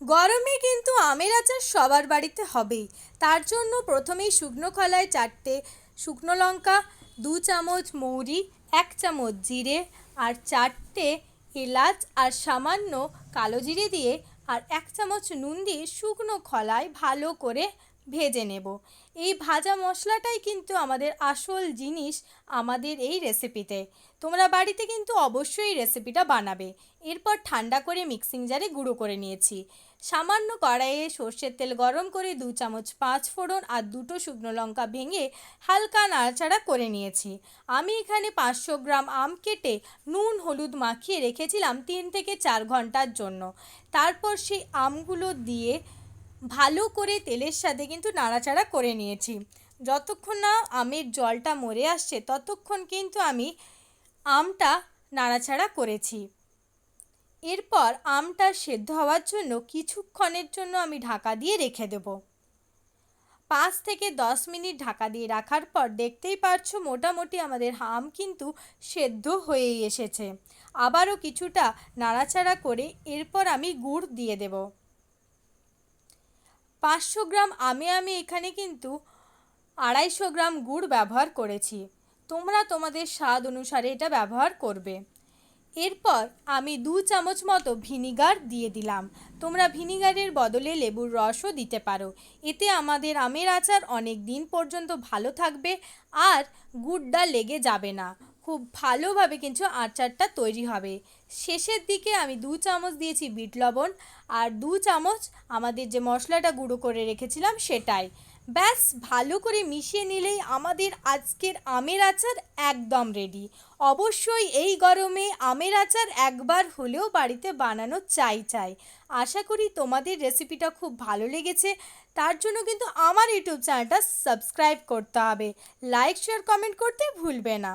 গরমে কিন্তু আমের আচার সবার বাড়িতে হবেই। তার জন্য প্রথমেই শুকনো কলায় চারটে শুকনো লঙ্কা, দু চামচ মৌরি, এক চামচ জিরে আর চারটে এলাচ আর সামান্য কালো জিরে দিয়ে আর এক চামচ নুন দিয়ে শুকনো খলায় ভালো করে ভেজে নেব। এই ভাজা মশলাটাই কিন্তু আমাদের আসল জিনিস আমাদের এই রেসিপিতে তোমরা বাড়িতে কিন্তু অবশ্যই রেসিপিটা বানাবে। এরপর ঠান্ডা করে মিক্সিং জারে গুঁড়ো করে নিয়েছি। সামান্য কড়াইয়ে সর্ষের তেল গরম করে দু চামচ পাঁচ ফোড়ন আর দুটো শুকনো লঙ্কা ভেঙে হালকা নাড়াচাড়া করে নিয়েছি। আমি এখানে পাঁচশো গ্রাম আম কেটে নুন, হলুদ মাখিয়ে রেখেছিলাম তিন থেকে চার ঘণ্টার জন্য। তারপর সেই আমগুলো দিয়ে ভালো করে তেলের সাথে কিন্তু নাড়াচাড়া করে নিয়েছি। যতক্ষণ না আমের জলটা মরে আসছে, ততক্ষণ কিন্তু আমি আমটা নাড়াচাড়া করেছি। এরপর আমটা সেদ্ধ হওয়ার জন্য কিছুক্ষণের জন্য আমি ঢাকা দিয়ে রেখে দেব। পাঁচ থেকে দশ মিনিট ঢাকা দিয়ে রাখার পর দেখতেই পারছ মোটামুটি আমাদের আম কিন্তু সেদ্ধ হয়েই এসেছে। আবারও কিছুটা নাড়াচাড়া করে এরপর আমি গুড় দিয়ে দেব। পাঁচশো গ্রাম আমে আমি এখানে কিন্তু আড়াইশো গ্রাম গুড় ব্যবহার করেছি। তোমরা তোমাদের স্বাদ অনুসারে এটা ব্যবহার করবে। এরপর আমি দু চামচ মতো ভিনিগার দিয়ে দিলাম। তোমরা ভিনিগারের বদলে লেবুর রসও দিতে পারো। এতে আমাদের আমের আচার অনেক দিন পর্যন্ত ভালো থাকবে আর গুড়টা লেগে যাবে না। খুব ভালোভাবে কিন্তু আচারটা তৈরি হবে। শেষের দিকে আমি দু চামচ দিয়েছি বিট লবণ আর দু চামচ আমাদের যে মশলাটা গুঁড়ো করে রেখেছিলাম সেটাই। ব্যাস, ভালো করে মিশিয়ে নিলেই আমাদের আজকের আমের আচার একদম রেডি অবশ্যই এই গরমে আমের আচার একবার হলেও বাড়িতে বানানো চাই চাই। আশা করি তোমাদের রেসিপিটা খুব ভালো লেগেছে। তার জন্য কিন্তু আমার ইউটিউব চ্যানেলটা সাবস্ক্রাইব করতে হবে। লাইক শেয়ার কমেন্ট করতে ভুলবে না।